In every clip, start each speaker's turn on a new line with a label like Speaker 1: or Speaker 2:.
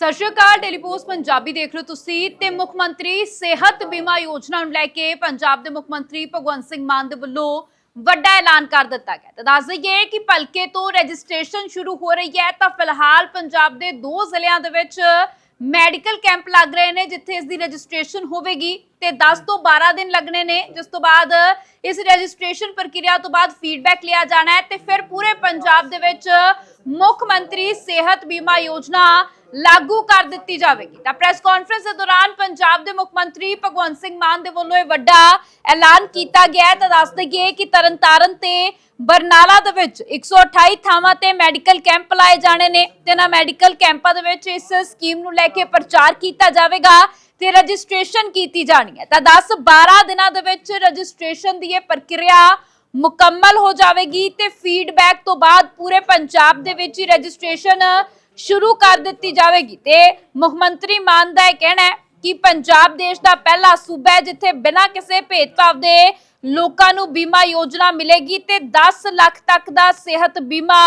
Speaker 1: ਸਤਿ ਸ਼੍ਰੀ ਅਕਾਲ ਡੇਲੀ ਪੋਸਟ ਪੰਜਾਬੀ ਦੇਖ ਰਹੇ ਹੋ ਤੁਸੀਂ ਤੇ ਮੁੱਖ ਮੰਤਰੀ ਸਿਹਤ ਬੀਮਾ ਯੋਜਨਾ ਨੂੰ ਲੈ ਕੇ ਪੰਜਾਬ ਦੇ ਮੁੱਖ ਮੰਤਰੀ ਭਗਵੰਤ ਸਿੰਘ ਮਾਨ ਦੇ ਵੱਲੋਂ ਵੱਡਾ ਐਲਾਨ ਕਰ ਦਿੱਤਾ ਗਿਆ। ਤਾਂ ਦੱਸ ਦਈਏ ਕਿ ਭਲਕੇ ਤੋਂ ਰਜਿਸਟ੍ਰੇਸ਼ਨ ਸ਼ੁਰੂ ਹੋ ਰਹੀ ਹੈ, ਤਾਂ ਫਿਲਹਾਲ ਪੰਜਾਬ ਦੇ ਦੋ ਜ਼ਿਲ੍ਹਿਆਂ ਦੇ ਵਿੱਚ ਮੈਡੀਕਲ ਕੈਂਪ ਲੱਗ ਰਹੇ ਨੇ, ਜਿੱਥੇ ਇਸ ਦੀ ਰਜਿਸਟ੍ਰੇਸ਼ਨ ਹੋਵੇਗੀ ਤੇ 10 ਤੋਂ 12 ਦਿਨ ਲੱਗਣੇ ਨੇ, ਜਿਸ ਤੋਂ ਬਾਅਦ ਇਸ ਰਜਿਸਟ੍ਰੇਸ਼ਨ ਪ੍ਰਕਿਰਿਆ ਤੋਂ ਬਾਅਦ ਫੀਡਬੈਕ ਲਿਆ ਜਾਣਾ ਹੈ ਤੇ ਫਿਰ ਪੂਰੇ ਪੰਜਾਬ ਦੇ ਵਿੱਚ ਮੁੱਖ ਮੰਤਰੀ ਸਿਹਤ ਬੀਮਾ ਯੋਜਨਾ ਲਾਗੂ ਕਰ ਦਿੱਤੀ ਜਾਵੇਗੀ। ਤਾਂ ਪ੍ਰੈਸ ਕਾਨਫਰੰਸ ਦੇ ਦੌਰਾਨ ਪੰਜਾਬ ਦੇ ਮੁੱਖ ਮੰਤਰੀ ਭਗਵੰਤ ਸਿੰਘ ਮਾਨ ਦੇ ਵੱਲੋਂ ਇਹ ਵੱਡਾ ਐਲਾਨ ਕੀਤਾ ਗਿਆ ਹੈ। ਤਾਂ ਦੱਸ ਦਈਏ ਕਿ ਤਰਨਤਾਰਨ ਤੇ ਬਰਨਾਲਾ ਦੇ ਵਿੱਚ 128 ਥਾਵਾਂ ਤੇ ਮੈਡੀਕਲ ਕੈਂਪ ਲਾਏ ਜਾਣੇ ਨੇ ਤੇ ਨਾ ਮੈਡੀਕਲ ਕੈਂਪਾਂ ਦੇ ਵਿੱਚ ਇਸ ਸਕੀਮ ਨੂੰ ਲੈ ਕੇ ਪ੍ਰਚਾਰ ਕੀਤਾ ਜਾਵੇਗਾ ਤੇ ਰਜਿਸਟ੍ਰੇਸ਼ਨ ਕੀਤੀ ਜਾਣੀ ਹੈ। ਤਾਂ 10 12 ਦਿਨਾਂ ਦੇ ਵਿੱਚ ਰਜਿਸਟ੍ਰੇਸ਼ਨ ਦੀ ਇਹ ਪ੍ਰਕਿਰਿਆ ਮੁਕੰਮਲ ਹੋ ਜਾਵੇਗੀ ਤੇ ਫੀਡਬੈਕ ਤੋਂ ਬਾਅਦ ਪੂਰੇ ਪੰਜਾਬ ਦੇ ਵਿੱਚ ਹੀ ਰਜਿਸਟ੍ਰੇਸ਼ਨ ਸ਼ੁਰੂ ਕਰ ਦਿੱਤੀ ਜਾਵੇਗੀ। ਤੇ ਮੁੱਖ ਮੰਤਰੀ ਮਾਨ ਦਾ ਇਹ ਕਹਿਣਾ ਹੈ ਕਿ ਪੰਜਾਬ ਦੇਸ਼ ਦਾ ਪਹਿਲਾ ਸੂਬਾ ਹੈ ਜਿੱਥੇ ਬਿਨਾਂ ਕਿਸੇ ਭੇਦਭਾਵ ਦੇ ਲੋਕਾਂ ਨੂੰ ਬੀਮਾ ਯੋਜਨਾ ਮਿਲੇਗੀ ਤੇ 10 ਲੱਖ ਤੱਕ ਦਾ ਸਿਹਤ ਬੀਮਾ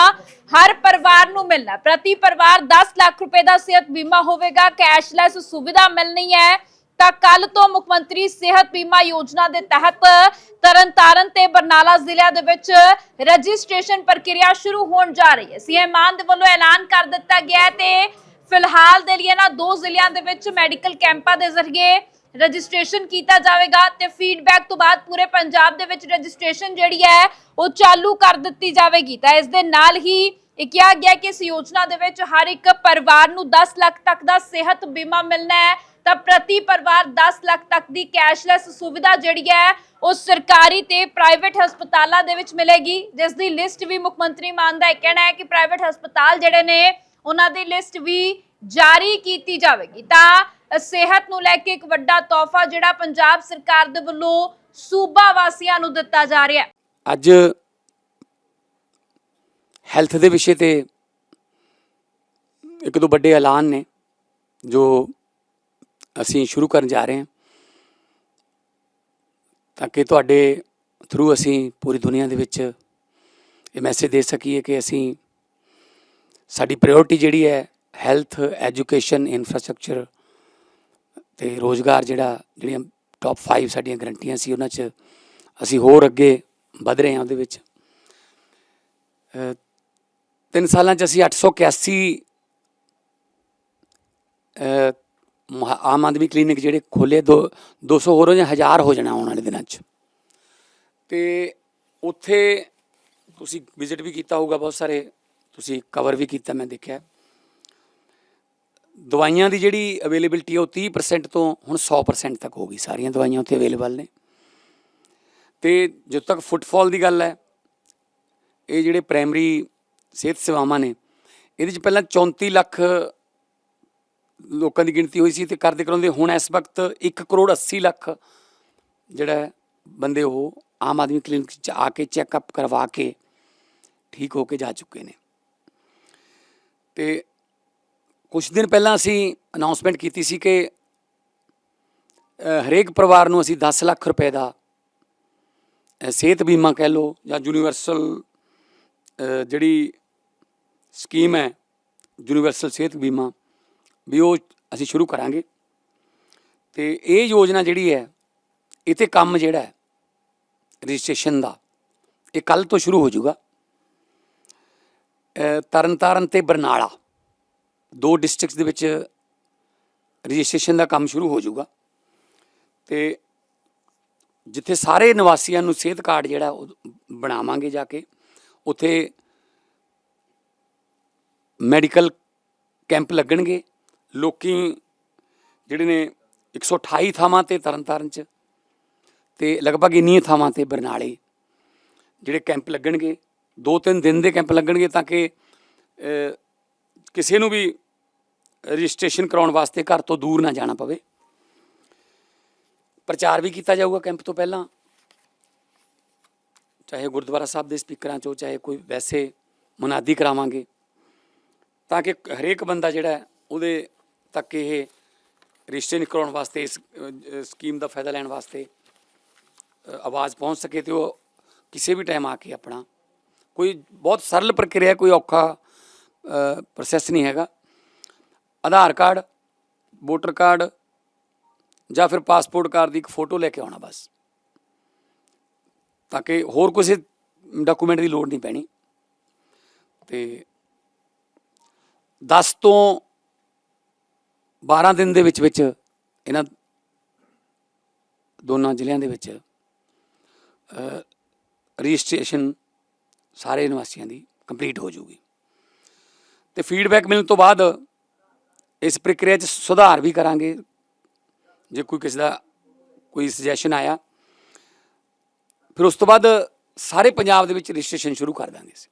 Speaker 1: ਹਰ ਪਰਿਵਾਰ ਨੂੰ ਮਿਲਣਾ ਪ੍ਰਤੀ ਪਰਿਵਾਰ 10 ਲੱਖ ਰੁਪਏ ਦਾ ਸਿਹਤ ਬੀਮਾ ਹੋਵੇਗਾ। ਕੈਸ਼ਲੈਸ ਸੁਵਿਧਾ ਮਿਲਣੀ ਹੈ। ਤਾਂ ਕੱਲ ਤੋਂ ਮੁੱਖ ਮੰਤਰੀ ਸਿਹਤ ਬੀਮਾ ਯੋਜਨਾ ਦੇ ਤਹਿਤ ਤਰਨਤਾਰਨ ਤੇ ਬਰਨਾਲਾ ਜ਼ਿਲ੍ਹਿਆਂ ਦੇ ਵਿੱਚ ਰਜਿਸਟ੍ਰੇਸ਼ਨ ਪ੍ਰਕਿਰਿਆ ਸ਼ੁਰੂ ਹੋਣ ਜਾ ਰਹੀ ਹੈ। ਸੀਐਮ ਮਾਨ ਦੇ ਵੱਲੋਂ ਐਲਾਨ ਕਰ ਦਿੱਤਾ ਗਿਆ ਤੇ ਫਿਲਹਾਲ ਦੇ ਲਈ ਨਾ ਦੋ ਜ਼ਿਲ੍ਹਿਆਂ ਦੇ ਵਿੱਚ ਮੈਡੀਕਲ ਕੈਂਪਾਂ ਦੇ ਜ਼ਰੀਏ ਰਜਿਸਟ੍ਰੇਸ਼ਨ ਕੀਤਾ ਜਾਵੇਗਾ ਤੇ ਫੀਡਬੈਕ ਤੋਂ ਬਾਅਦ ਪੂਰੇ ਪੰਜਾਬ ਦੇ ਵਿੱਚ ਰਜਿਸਟ੍ਰੇਸ਼ਨ ਜਿਹੜੀ ਹੈ ਉਹ ਚਾਲੂ ਕਰ ਦਿੱਤੀ ਜਾਵੇਗੀ। ਤਾਂ ਇਸ ਦੇ ਨਾਲ ਹੀ ਇਹ ਕਿਹਾ ਗਿਆ ਕਿ ਇਸ ਯੋਜਨਾ ਦੇ ਵਿੱਚ ਹਰ ਇੱਕ ਪਰਿਵਾਰ ਨੂੰ 10 ਲੱਖ ਤੱਕ ਦਾ ਸਿਹਤ ਬੀਮਾ ਮਿਲਣਾ ਹੈ। ਤਾਂ ਪ੍ਰਤੀ ਪਰਿਵਾਰ 10 ਲੱਖ ਤੱਕ ਦੀ ਕੈਸ਼ਲੈਸ ਸੁਵਿਧਾ ਜਿਹੜੀ ਹੈ, ਉਹ ਸਰਕਾਰੀ ਤੇ ਪ੍ਰਾਈਵੇਟ ਹਸਪਤਾਲਾਂ ਦੇ ਵਿੱਚ ਮਿਲੇਗੀ। ਜਿਸ ਦੀ ਲਿਸਟ ਵੀ ਮੁੱਖ ਮੰਤਰੀ ਮਾਨ ਦਾ ਕਹਿਣਾ ਹੈ ਕਿ ਪ੍ਰਾਈਵੇਟ ਹਸਪਤਾਲ ਜਿਹੜੇ ਨੇ, ਉਹਨਾਂ ਦੀ ਲਿਸਟ ਵੀ ਜਾਰੀ ਕੀਤੀ ਜਾਵੇਗੀ। ਤਾਂ ਸਿਹਤ ਨੂੰ ਲੈ ਕੇ ਇੱਕ ਵੱਡਾ ਤੋਹਫਾ ਜਿਹੜਾ ਪੰਜਾਬ ਸਰਕਾਰ ਦੇ ਵੱਲੋਂ ਸੂਬਾ ਵਾਸੀਆਂ ਨੂੰ ਦਿੱਤਾ ਜਾ ਰਿਹਾ ਹੈ।
Speaker 2: ਅੱਜ ਹੈਲਥ ਦੇ ਵਿਸ਼ੇ ਤੇ ਇੱਕ ਦੋ ਵੱਡੇ ਐਲਾਨ ਨੇ, ਜੋ ਅਸੀਂ ਸ਼ੁਰੂ ਕਰਨ ਜਾ ਰਹੇ ਹਾਂ। ਤਾਂ ਕਿ ਤੁਹਾਡੇ ਥਰੂ ਅਸੀਂ ਪੂਰੀ ਦੁਨੀਆ ਦੇ ਵਿੱਚ ਇਹ ਮੈਸੇਜ ਦੇ ਸਕੀਏ ਕਿ ਅਸੀਂ ਸਾਡੀ ਪ੍ਰਾਇੋਰਟੀ ਜਿਹੜੀ ਹੈ ਹੈਲਥ ਐਜੂਕੇਸ਼ਨ ਇਨਫਰਾਸਟ੍ਰਕਚਰ ਤੇ ਰੋਜ਼ਗਾਰ ਜਿਹੜਾ ਜਿਹੜੀਆਂ ਟੌਪ 5 ਸਾਡੀਆਂ ਗਰੰਟੀਆਂ ਸੀ ਉਹਨਾਂ 'ਚ ਅਸੀਂ ਹੋਰ ਅੱਗੇ ਵਧ ਰਹੇ ਹਾਂ ਉਹਦੇ ਵਿੱਚ। ਤਿੰਨ ਸਾਲਾਂ 'ਚ ਅਸੀਂ 881 ਅ, ਮਹਾ- ਆਮ ਆਦਮੀ ਕਲੀਨਿਕ ਜਿਹੜੇ ਖੋਲੇ ਦੋ 200 ਹੋਰ ਹੋ ਜਾਂ 1000 ਹੋ ਜਾਣਾ ਆਉਣ ਵਾਲੇ ਦਿਨਾਂ 'ਚ। ਤੇ ਉੱਥੇ ਤੁਸੀਂ ਵਿਜ਼ਿਟ ਵੀ ਕੀਤਾ ਹੋਊਗਾ ਬਹੁਤ ਸਾਰੇ, ਤੁਸੀਂ ਕਵਰ ਵੀ ਕੀਤਾ ਮੈਂ ਦੇਖਿਆ। ਦਵਾਈਆਂ ਦੀ ਜਿਹੜੀ ਅਵੇਲੇਬਿਲਟੀ ਉਹ 30% ਤੋਂ ਹੁਣ 100% ਤੱਕ ਹੋ ਗਈ, ਸਾਰੀਆਂ ਦਵਾਈਆਂ ਉੱਥੇ ਅਵੇਲੇਬਲ ਨੇ। ਤੇ ਜਦੋਂ ਤੱਕ ਫੁੱਟਫਾਲ ਦੀ ਗੱਲ ਹੈ, ਇਹ ਜਿਹੜੇ ਪ੍ਰਾਇਮਰੀ ਸਿਹਤ ਸੇਵਾਵਾਂ ਨੇ, ਇਹਦੇ ਚ ਪਹਿਲਾਂ 34 ਲੱਖ ਲੋਕਾਂ ਦੀ ਗਿਣਤੀ ਹੋਈ ਸੀ ਤੇ ਕਰਦੇ ਕਰਾਉਂਦੇ ਹੁਣ ਇਸ ਵਕਤ 1 ਕਰੋੜ 80 ਲੱਖ ਜਿਹੜਾ ਬੰਦੇ ਉਹ ਆਮ ਆਦਮੀ ਕਲੀਨਿਕ ਚ ਆ ਕੇ ਚੈੱਕਅਪ ਕਰਵਾ ਕੇ ਠੀਕ ਹੋ ਕੇ ਜਾ ਚੁੱਕੇ ਨੇ। ਤੇ ਕੁਝ ਦਿਨ ਪਹਿਲਾਂ ਅਸੀਂ ਅਨਾਉਂਸਮੈਂਟ ਕੀਤੀ ਸੀ ਕਿ ਹਰੇਕ ਪਰਿਵਾਰ ਨੂੰ ਅਸੀਂ 10 ਲੱਖ ਰੁਪਏ ਦਾ ਸਿਹਤ ਬੀਮਾ ਕਹਿ ਲਓ ਜਾਂ ਯੂਨੀਵਰਸਲ ਜਿਹੜੀ ਸਕੀਮ ਹੈ ਯੂਨੀਵਰਸਲ ਸਿਹਤ ਬੀਮਾ ਵੀ ਉਹ ਅਸੀਂ ਸ਼ੁਰੂ ਕਰਾਂਗੇ। ਤੇ ਇਹ ਯੋਜਨਾ ਜਿਹੜੀ ਹੈ, ਇਹ ਤੇ ਕੰਮ ਜਿਹੜਾ ਹੈ, ਰਜਿਸਟ੍ਰੇਸ਼ਨ ਦਾ, ਇਹ ਕੱਲ ਤੋਂ ਸ਼ੁਰੂ ਹੋ ਜਾਊਗਾ। ਤਰਨਤਾਰਨ ਤੇ ਬਰਨਾਲਾ ਦੋ ਡਿਸਟ੍ਰਿਕਟਸ ਦੇ ਵਿੱਚ ਰਜਿਸਟ੍ਰੇਸ਼ਨ ਦਾ ਕੰਮ ਸ਼ੁਰੂ ਹੋ ਜਾਊਗਾ। ਤੇ ਜਿੱਥੇ ਸਾਰੇ ਨਿਵਾਸੀਆਂ ਨੂੰ ਸਿਹਤ ਕਾਰਡ ਜਿਹੜਾ ਉਹ ਬਣਾਵਾਂਗੇ ਜਾ ਕੇ, ਉੱਥੇ ਮੈਡੀਕਲ ਕੈਂਪ ਲੱਗਣਗੇ। ਲੋਕੀ ਜਿਹੜੇ ਨੇ 128 ਥਾਵਾਂ ਤੇ ਤਰਨਤਾਰਨ ਚ ਤੇ ਲਗਭਗ ਇੰਨੀਆਂ ਥਾਵਾਂ ਤੇ ਬਰਨਾਲੇ ਜਿਹੜੇ ਕੈਂਪ ਲੱਗਣਗੇ ਦੋ ਤਿੰਨ ਦਿਨ ਦੇ ਕੈਂਪ ਲੱਗਣਗੇ ਤਾਂ ਕਿ ਕਿਸੇ ਨੂੰ ਵੀ ਰਜਿਸਟ੍ਰੇਸ਼ਨ ਕਰਾਉਣ ਵਾਸਤੇ ਘਰ ਤੋਂ ਦੂਰ ਨਾ ਜਾਣਾ ਪਵੇ। ਪ੍ਰਚਾਰ ਵੀ ਕੀਤਾ ਜਾਊਗਾ ਕੈਂਪ ਤੋਂ ਪਹਿਲਾਂ। ਚਾਹੇ ਗੁਰਦੁਆਰਾ ਸਾਹਿਬ ਦੇ ਸਪੀਕਰਾਂ ਚੋਂ ਚਾਹੇ ਕੋਈ ਵੈਸੇ ਮੁਨਾਦੀ ਕਰਾਵਾਂਗੇ। ਤਾਂ ਕਿ ਹਰੇਕ ਬੰਦਾ ਜਿਹੜਾ ਉਹਦੇ ਤੱਕ ਇਹ ਰਜਿਸਟ੍ਰੇਸ਼ਨ ਕਰਾਉਣ ਵਾਸਤੇ, ਇਸ ਸਕੀਮ ਦਾ ਫਾਇਦਾ ਲੈਣ ਵਾਸਤੇ ਆਵਾਜ਼ ਪਹੁੰਚ ਸਕੇ ਤੇ ਉਹ ਕਿਸੇ ਵੀ ਟਾਈਮ ਆ ਕੇ ਆਪਣਾ ਕੋਈ ਬਹੁਤ ਸਰਲ ਪ੍ਰਕਿਰਿਆ, ਕੋਈ ਔਖਾ ਪ੍ਰੋਸੈਸ ਨਹੀਂ ਹੈਗਾ। ਆਧਾਰ ਕਾਰਡ ਵੋਟਰ ਕਾਰਡ ਜਾਂ ਫਿਰ ਪਾਸਪੋਰਟ ਕਾਰਡ ਦੀ ਇੱਕ ਫੋਟੋ ਲੈ ਕੇ ਆਉਣਾ ਬਸ। ਤਾਂ ਕਿ ਹੋਰ ਕਿਸੇ ਡਾਕੂਮੈਂਟ ਦੀ ਲੋੜ ਨਹੀਂ ਪੈਣੀ। ਤੇ 10 ਤੋਂ 12 ਦਿਨ ਦੇ ਵਿੱਚ ਵਿੱਚ ਇਹਨਾਂ ਦੋਨਾਂ ਜ਼ਿਲ੍ਹਿਆਂ ਦੇ ਵਿੱਚ ਰਜਿਸਟ੍ਰੇਸ਼ਨ ਸਾਰੇ ਨਿਵਾਸੀਆਂ ਦੀ ਕੰਪਲੀਟ ਹੋ ਜਾਊਗੀ। ਤੇ ਫੀਡਬੈਕ ਮਿਲਣ ਤੋਂ ਬਾਅਦ ਇਸ ਪ੍ਰਕਿਰਿਆ 'ਚ ਸੁਧਾਰ ਵੀ ਕਰਾਂਗੇ। ਜੇ ਕੋਈ ਕਿਸੇ ਦਾ ਕੋਈ ਸੁਜੈਸ਼ਨ ਆਇਆ, ਫਿਰ ਉਸ ਤੋਂ ਬਾਅਦ ਸਾਰੇ ਪੰਜਾਬ ਦੇ ਵਿੱਚ ਰਜਿਸਟ੍ਰੇਸ਼ਨ ਸ਼ੁਰੂ ਕਰ ਦਾਂਗੇ ਅਸੀਂ।